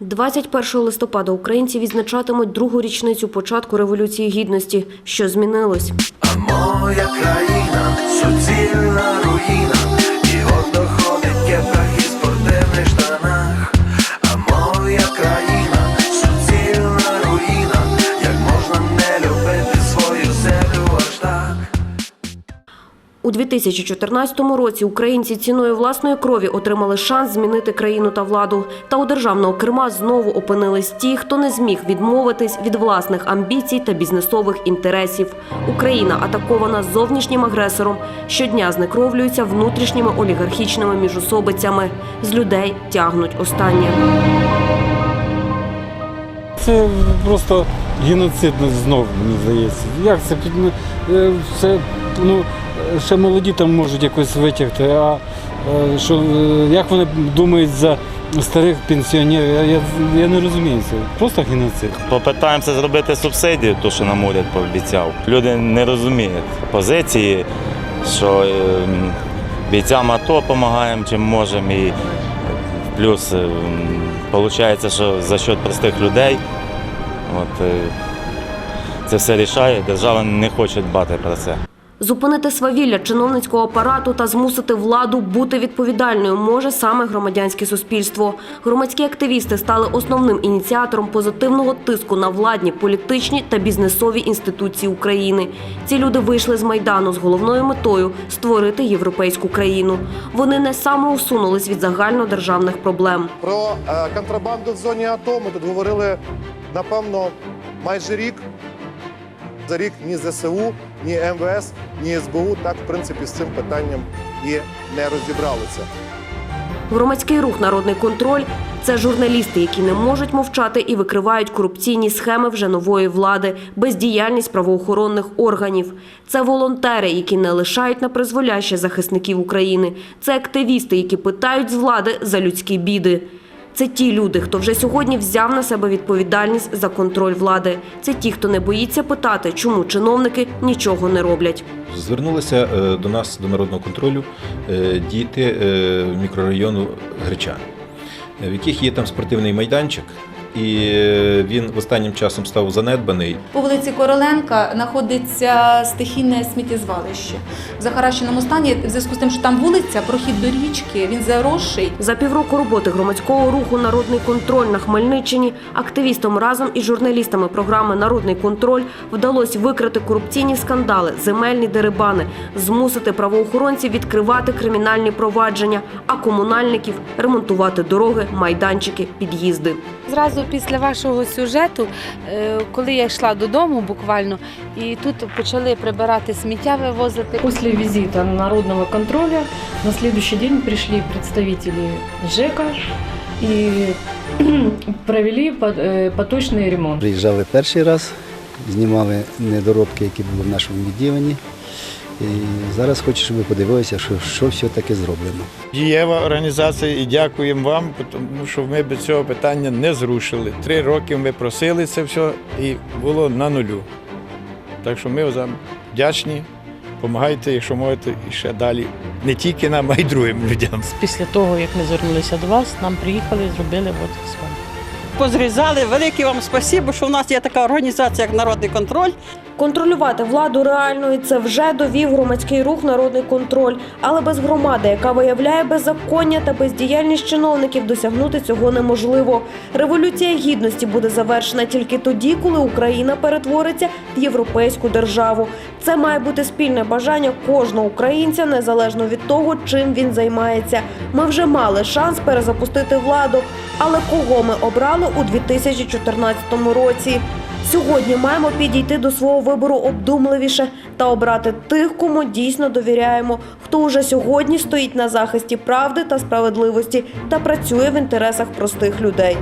21 листопада українці відзначатимуть другу річницю початку Революції Гідності. Що змінилось? А моя країна суцільна руїна, 2014 році українці ціною власної крові отримали шанс змінити країну та владу. Та у державного керма знову опинились ті, хто не зміг відмовитись від власних амбіцій та бізнесових інтересів. Україна атакована зовнішнім агресором. Щодня знекровлюється внутрішніми олігархічними міжособицями. З людей тягнуть останнє. Це просто геноцид знов, мені здається. Як це ну, е, це, ну, ще молоді там можуть якось витягти, а е, що, е, як вони думають за старих пенсіонерів, я, я, я не розумію це. Просто геноцид. Попитаємося зробити субсидію, ту, що нам уряд пообіцяв. Люди не розуміють позиції, що е, бійцям АТО допомагаємо чим можемо. І плюс виходить, що за счет простих людей от, е, це все рішає, держава не хоче дбати про це. Зупинити свавілля чиновницького апарату та змусити владу бути відповідальною може саме громадянське суспільство. Громадські активісти стали основним ініціатором позитивного тиску на владні, політичні та бізнесові інституції України. Ці люди вийшли з майдану з головною метою створити європейську країну. Вони не самоусунулись від загальнодержавних проблем. Про е, контрабанду в зоні АТО ми тут говорили напевно майже рік. За рік ні ЗСУ, ні МВС, ні СБУ так в принципі з цим питанням і не розібралися. Громадський рух Народний контроль це журналісти, які не можуть мовчати і викривають корупційні схеми вже нової влади, бездіяльність правоохоронних органів. Це волонтери, які не лишають на призволяще захисників України. Це активісти, які питають з влади за людські біди. Це ті люди, хто вже сьогодні взяв на себе відповідальність за контроль влади. Це ті, хто не боїться питати, чому чиновники нічого не роблять. Звернулися е, до нас, до народного контролю, е, діти е, мікрорайону Гречан, в яких є там спортивний майданчик, і він останнім часом став занедбаний. По вулиці Короленка знаходиться стихійне сміттєзвалище в захаращеному стані. В зв'язку з тим, що там вулиця, прохід до річки, він заросший. За півроку роботи громадського руху Народний контроль на Хмельниччині активістам разом із журналістами програми Народний контроль вдалося викрити корупційні скандали, земельні дерибани, змусити правоохоронців відкривати кримінальні провадження, а комунальників ремонтувати дороги, майданчики, під'їзди. Зразу після вашого сюжету, е, коли я йшла додому буквально, і тут почали прибирати сміття, вивозити. После визита народного контроля на следующий день пришли представители ЖЭКа и провели по- э, поточный ремонт. Приїжджали перший раз, знімали недоробки, які були в нашому відділенні. І зараз хочу, щоб ви подивилися, що, що все-таки зроблено. Дієва організація і дякуємо вам, тому що ми без цього питання не зрушили. Три роки ми просили це все і було на нулю. Так що ми вам вдячні, допомагайте, якщо можете, і ще далі. Не тільки нам, а й другим людям. Після того, як ми звернулися до вас, нам приїхали і зробили от. Позрізали. Велике вам спасибо, що в нас є така організація, як народний контроль. Контролювати владу реально і це вже довів громадський рух Народний контроль. Але без громади, яка виявляє беззаконня та бездіяльність чиновників, досягнути цього неможливо. Революція гідності буде завершена тільки тоді, коли Україна перетвориться в європейську державу. Це має бути спільне бажання кожного українця, незалежно від того, чим він займається. Ми вже мали шанс перезапустити владу, але кого ми обрали у 2014 році? Сьогодні маємо підійти до свого вибору обдумливіше та обрати тих, кому дійсно довіряємо, хто уже сьогодні стоїть на захисті правди та справедливості та працює в інтересах простих людей.